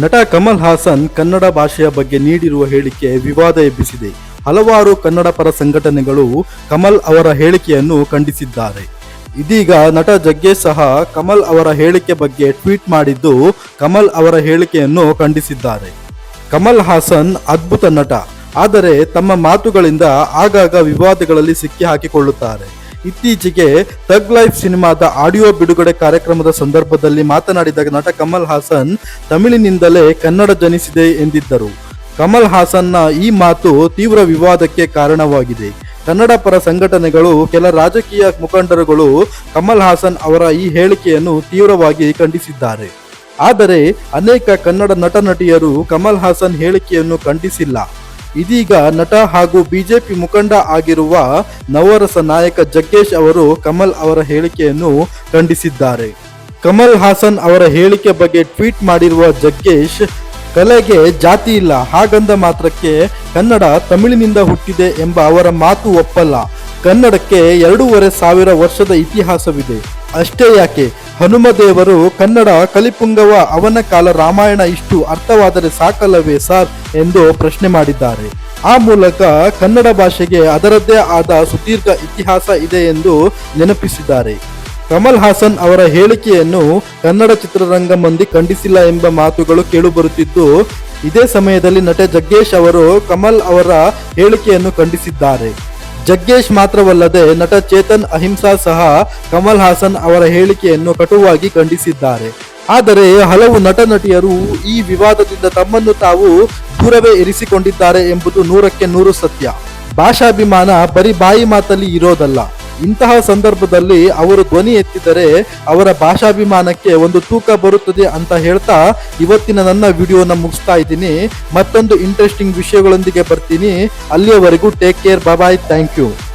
ನಟ ಕಮಲ್ ಹಾಸನ್ ಕನ್ನಡ ಭಾಷೆಯ ಬಗ್ಗೆ ನೀಡಿರುವ ಹೇಳಿಕೆ ವಿವಾದ ಎಬ್ಬಿಸಿದೆ. ಹಲವಾರು ಕನ್ನಡ ಪರ ಸಂಘಟನೆಗಳು ಕಮಲ್ ಅವರ ಹೇಳಿಕೆಯನ್ನು ಖಂಡಿಸಿದ್ದಾರೆ. ಇದೀಗ ನಟ ಜಗ್ಗೇಶ್ ಸಹ ಕಮಲ್ ಅವರ ಹೇಳಿಕೆ ಬಗ್ಗೆ ಟ್ವೀಟ್ ಮಾಡಿದ್ದು ಕಮಲ್ ಅವರ ಹೇಳಿಕೆಯನ್ನು ಖಂಡಿಸಿದ್ದಾರೆ. ಕಮಲ್ ಹಾಸನ್ ಅದ್ಭುತ ನಟ, ಆದರೆ ತಮ್ಮ ಮಾತುಗಳಿಂದ ಆಗಾಗ ವಿವಾದಗಳಲ್ಲಿ ಸಿಕ್ಕಿ ಹಾಕಿಕೊಳ್ಳುತ್ತಾರೆ ಇತ್ತೀಚೆಗೆ ತಗ್ ಲೈಫ್ ಸಿನಿಮಾದ ಆಡಿಯೋ ಬಿಡುಗಡೆ ಕಾರ್ಯಕ್ರಮದ ಸಂದರ್ಭದಲ್ಲಿ ಮಾತನಾಡಿದ ನಟ ಕಮಲ್ ಹಾಸನ್, ತಮಿಳಿನಿಂದಲೇ ಕನ್ನಡ ಜನಿಸಿದೆ ಎಂದಿದ್ದರು. ಕಮಲ್ ಹಾಸನ್ನ ಈ ಮಾತು ತೀವ್ರ ವಿವಾದಕ್ಕೆ ಕಾರಣವಾಗಿದೆ. ಕನ್ನಡ ಪರ ಸಂಘಟನೆಗಳು, ಕೆಲ ರಾಜಕೀಯ ಮುಖಂಡರುಗಳು ಕಮಲ್ ಹಾಸನ್ ಅವರ ಈ ಹೇಳಿಕೆಯನ್ನು ತೀವ್ರವಾಗಿ ಖಂಡಿಸಿದ್ದಾರೆ. ಆದರೆ ಅನೇಕ ಕನ್ನಡ ನಟ ನಟಿಯರು ಕಮಲ್ ಹಾಸನ್ ಹೇಳಿಕೆಯನ್ನು ಖಂಡಿಸಿಲ್ಲ. ಇದೀಗ ನಟ ಹಾಗೂ ಬಿಜೆಪಿ ಮುಖಂಡ ಆಗಿರುವ ನವರಸ ನಾಯಕ ಜಗ್ಗೇಶ್ ಅವರು ಕಮಲ್ ಅವರ ಹೇಳಿಕೆಯನ್ನು ಖಂಡಿಸಿದ್ದಾರೆ. ಕಮಲ್ ಹಾಸನ್ ಅವರ ಹೇಳಿಕೆ ಬಗ್ಗೆ ಟ್ವೀಟ್ ಮಾಡಿರುವ ಜಗ್ಗೇಶ್, ಕಲೆಗೆ ಜಾತಿ ಇಲ್ಲ, ಹಾಗಂದ ಮಾತ್ರಕ್ಕೆ ಕನ್ನಡ ತಮಿಳಿನಿಂದ ಹುಟ್ಟಿದೆ ಎಂಬ ಅವರ ಮಾತು ಒಪ್ಪಲ್ಲ. ಕನ್ನಡಕ್ಕೆ ಎರಡೂವರೆ ಸಾವಿರ ವರ್ಷದ ಇತಿಹಾಸವಿದೆ. ಅಷ್ಟೇ ಯಾಕೆ? ಹನುಮದೇವರು ಕನ್ನಡ ಕಲಿಪುಂಗವ ಅವನ ಕಾಲ ರಾಮಾಯಣ ಇಷ್ಟು ಅರ್ಥವಾದರೆ ಸಾಕಲ್ಲವೇ ಸರ್ ಎಂದು ಪ್ರಶ್ನೆ ಮಾಡಿದ್ದಾರೆ. ಆ ಮೂಲಕ ಕನ್ನಡ ಭಾಷೆಗೆ ಅದರದ್ದೇ ಆದ ಸುದೀರ್ಘ ಇತಿಹಾಸ ಇದೆ ಎಂದು ನೆನಪಿಸಿದ್ದಾರೆ. ಕಮಲ್ ಹಾಸನ್ ಅವರ ಹೇಳಿಕೆಯನ್ನು ಕನ್ನಡ ಚಿತ್ರರಂಗ ಮಂದಿ ಖಂಡಿಸಿಲ್ಲ ಎಂಬ ಮಾತುಗಳು ಕೇಳುಬರುತ್ತಿದ್ದು, ಇದೇ ಸಮಯದಲ್ಲಿ ನಟ ಜಗ್ಗೇಶ್ ಅವರು ಕಮಲ್ ಅವರ ಹೇಳಿಕೆಯನ್ನು ಖಂಡಿಸಿದ್ದಾರೆ. ಜಗ್ಗೇಶ್ ಮಾತ್ರವಲ್ಲದೆ ನಟ ಚೇತನ್ ಅಹಿಂಸಾ ಸಹ ಕಮಲ್ ಹಾಸನ್ ಅವರ ಹೇಳಿಕೆಯನ್ನು ಕಟುವಾಗಿ ಖಂಡಿಸಿದ್ದಾರೆ. ಆದರೆ ಹಲವು ನಟ ನಟಿಯರು ಈ ವಿವಾದದಿಂದ ತಮ್ಮನ್ನು ತಾವು ದೂರವೇ ಇರಿಸಿಕೊಂಡಿದ್ದಾರೆ ಎಂಬುದು ನೂರಕ್ಕೆ ನೂರು ಸತ್ಯ. ಭಾಷಾಭಿಮಾನ ಬರೀ ಬಾಯಿ ಮಾತಲ್ಲಿ ಇರೋದಲ್ಲ. ಇಂತಹ ಸಂದರ್ಭದಲ್ಲಿ ಅವರು ಧ್ವನಿ ಎತ್ತಿದರೆ ಅವರ ಭಾಷಾಭಿಮಾನಕ್ಕೆ ಒಂದು ತೂಕ ಬರುತ್ತದೆ ಅಂತ ಹೇಳ್ತಾ ಇವತ್ತಿನ ನನ್ನ ವಿಡಿಯೋನ ಮುಗಿಸ್ತಾ ಇದ್ದೀನಿ. ಮತ್ತೊಂದು ಇಂಟ್ರೆಸ್ಟಿಂಗ್ ವಿಷಯಗಳೊಂದಿಗೆ ಬರ್ತೀನಿ. ಅಲ್ಲಿಯವರೆಗೂ take care bye-bye thank you